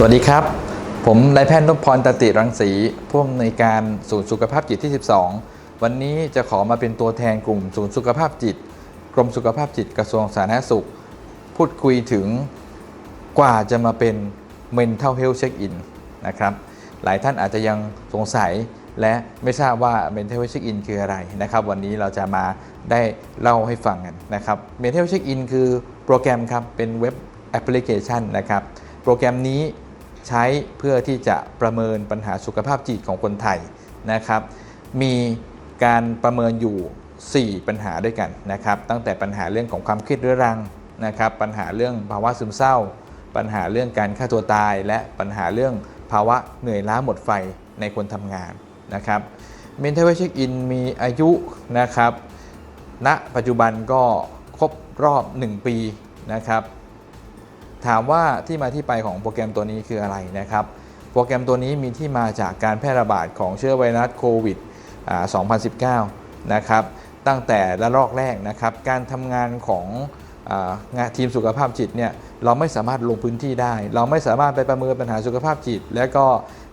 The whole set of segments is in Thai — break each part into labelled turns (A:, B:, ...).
A: สวัสดีครับ ผมนายแพทย์นพพรตติรังสีผู้อำนวยการศูนย์สุขภาพจิตที่ 12 วันนี้จะขอมาเป็นตัวแทนกลุ่มศูนย์สุขภาพจิต กรมสุขภาพจิตกระทรวงสาธารณสุข พูดคุยถึงกว่าจะมาเป็น mental health check in นะครับ หลายท่านอาจจะยังสงสัยและไม่ทราบว่า mental health check in คืออะไรนะครับ วันนี้เราจะมาได้เล่าให้ฟังกันนะครับ mental health check in คือโปรแกรมครับเป็นเว็บแอปพลิเคชันนะครับ โปรแกรมนี้ ใช้เพื่อที่จะประเมินปัญหาสุขภาพจิตของคนไทยนะครับ มีการประเมินอยู่ 4 ปัญหาด้วยกันนะครับ ตั้งแต่ปัญหาเรื่องของความเครียดเรื้อรังนะครับ ปัญหาเรื่องภาวะซึมเศร้า ปัญหาเรื่องการฆ่าตัวตาย และปัญหาเรื่องภาวะเหนื่อยล้าหมดไฟในคนทำงานนะครับ Mental Health Check In มีอายุนะครับณปัจจุบันก็ครบรอบ 1 ปีนะครับ ถามว่าที่มาที่ไปของโปรแกรมตัวนี้คืออะไรนะครับ โปรแกรมตัวนี้มีที่มาจากการแพร่ระบาดของเชื้อไวรัสโควิด 2019 นะครับ ตั้งแต่ระลอกแรกนะครับ การทำงานของงานทีมสุขภาพจิตเนี่ยเราไม่สามารถลงพื้นที่ได้ เราไม่สามารถไปประเมินปัญหาสุขภาพจิต และก็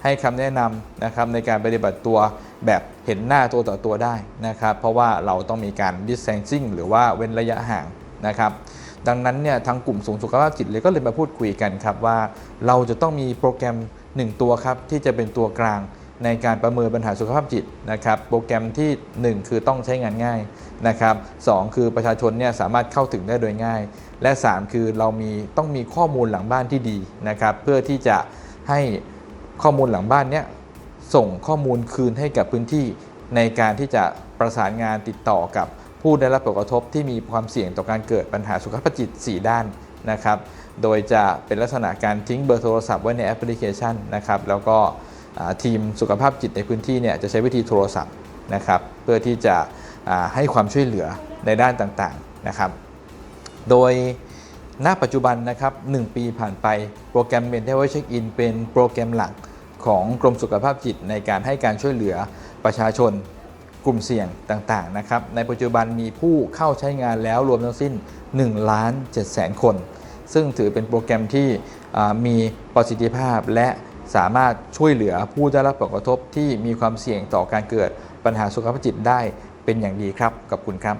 A: ให้คำแนะนำนะครับในการปฏิบัติตัวแบบเห็นหน้าตัวต่อตัวได้นะครับ เพราะว่าเราต้องมีการ distancing หรือว่าเว้นระยะห่างนะครับ ดังนั้นเนี่ยทางกลุ่มสูงสุขภาพจิตเลยก็เลยมาพูดคุยกันครับว่า เราจะต้องมีโปรแกรม 1 ตัวครับที่จะเป็นตัวกลางในการประเมินปัญหาสุขภาพจิตนะครับโปรแกรมที่ 1 คือต้องใช้งานง่ายนะครับสคือประชาชนเนี่ยสามารถเข้าถึงได้โดยง่าย และ 3 คือเรามีต้องมีข้อมูลหลังบ้านที่ดีนะครับเพื่อที่จะให้ข้อมูลหลังบ้านเนี่ยส่งข้อมูลคืนให้กับพื้นที่ในการที่จะประสานงานติดต่อกับ ผู้ได้รับผลกระทบที่มีความเสี่ยงต่อการเกิดปัญหาสุขภาพจิต 4 ด้านนะครับ โดยจะเป็นลักษณะการทิ้งเบอร์โทรศัพท์ไว้ในแอปพลิเคชันนะครับ แล้วก็ทีมสุขภาพจิตในพื้นที่เนี่ยจะใช้วิธีโทรศัพท์นะครับ เพื่อที่จะให้ความช่วยเหลือในด้านต่างๆนะครับ โดยณปัจจุบันนะครับ 1 ปีผ่านไปโปรแกรม Mental Health Check In เป็นโปรแกรมหลักของกรมสุขภาพจิตในการให้การช่วยเหลือประชาชน กลุ่มเสี่ยงต่างๆนะครับในปัจจุบันมีผู้เข้าใช้งานแล้วรวมทั้งสิ้น1ล้าน7แสนคน ซึ่งถือเป็นโปรแกรมที่มีประสิทธิภาพและสามารถช่วยเหลือผู้ได้รับผลกระทบที่มีความเสี่ยงต่อการเกิดปัญหาสุขภาพจิตได้เป็นอย่างดีครับขอบคุณครับ